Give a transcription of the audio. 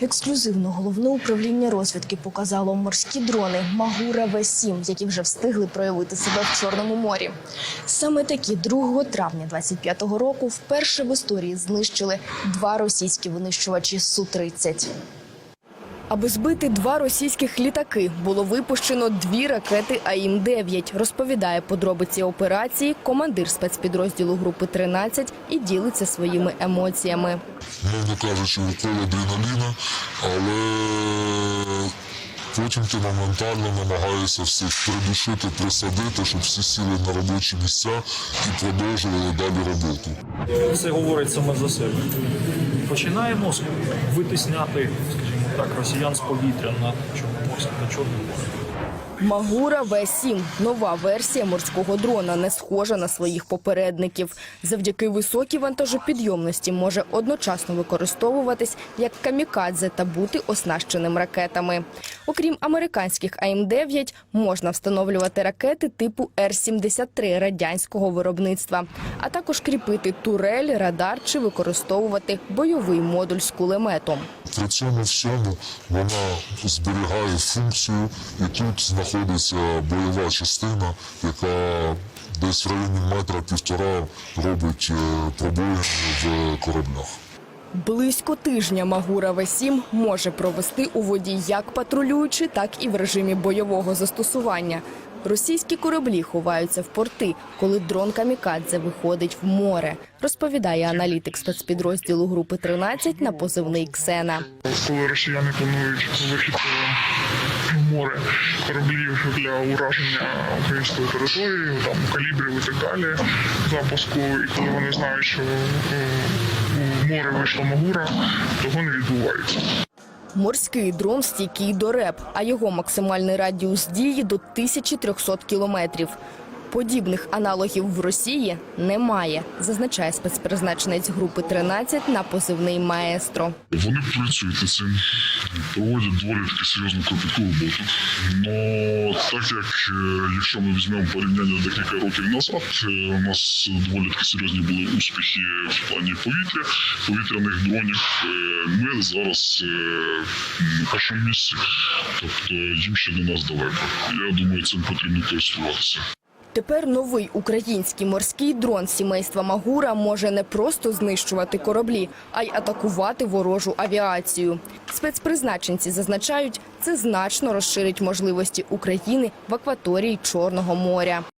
Ексклюзивно головне управління розвідки показало морські дрони Магура В-7, які вже встигли проявити себе в Чорному морі. Саме такі 2 травня 25-го року вперше в історії знищили два російські винищувачі Су-30. Аби збити два російських літаки, було випущено дві ракети АІМ-9, розповідає подробиці операції командир спецпідрозділу групи 13 і ділиться своїми емоціями. мовно кажучи, укол адреналіна, але потім ти моментально намагаєшся всіх придушити, присадити, щоб всі сіли на робочі місця і продовжували далі роботу. Все говорить саме за себе. Починаємо витисняти, скажімо так, росіян з повітря на Чорноморськ та Чорне море. Магура В-7 – нова версія морського дрона, не схожа на своїх попередників. Завдяки високій вантажопідйомності може одночасно використовуватись як камікадзе та бути оснащеним ракетами. Окрім американських АІМ-9, можна встановлювати ракети типу Р-73 радянського виробництва, а також кріпити турель, радар чи використовувати бойовий модуль з кулеметом. При цьому всьому вона зберігає функцію, і тут знаходиться бойова частина, яка десь в районі метра півтора робить е, пробоїни в кораблях. Близько тижня Магура В-7 може провести у воді як патрулюючи, так і в режимі бойового застосування. Російські кораблі ховаються в порти, коли дрон Камікадзе виходить в море, розповідає аналітик спецпідрозділу групи 13 на позивний Ксена. коли росіяни планують вихід море кораблів для ураження української території, там калібрів і так далі, запуску, і коли вони знають, що е, у море вийшла Магура, того не відбувається. Морський дрон стійкий до РЕП, а його максимальний радіус дії до 1300 кілометрів. Подібних аналогів в Росії немає, зазначає спецпризначенець групи 13 на позивний маестро. Вони працюють цим, проводять доволі таки серйозну кропітку роботу. Но так як е, якщо ми візьмемо порівняння декілька років назад, е, у нас доволі таки серйозні були успіхи в плані повітря, повітряних дронів. Е, Ми зараз на першому місці, тобто їм ще до нас далеко. Я думаю, цим потрібно користуватися. Тепер новий український морський дрон сімейства Магура може не просто знищувати кораблі, а й атакувати ворожу авіацію. Спецпризначенці зазначають, це значно розширить можливості України в акваторії Чорного моря.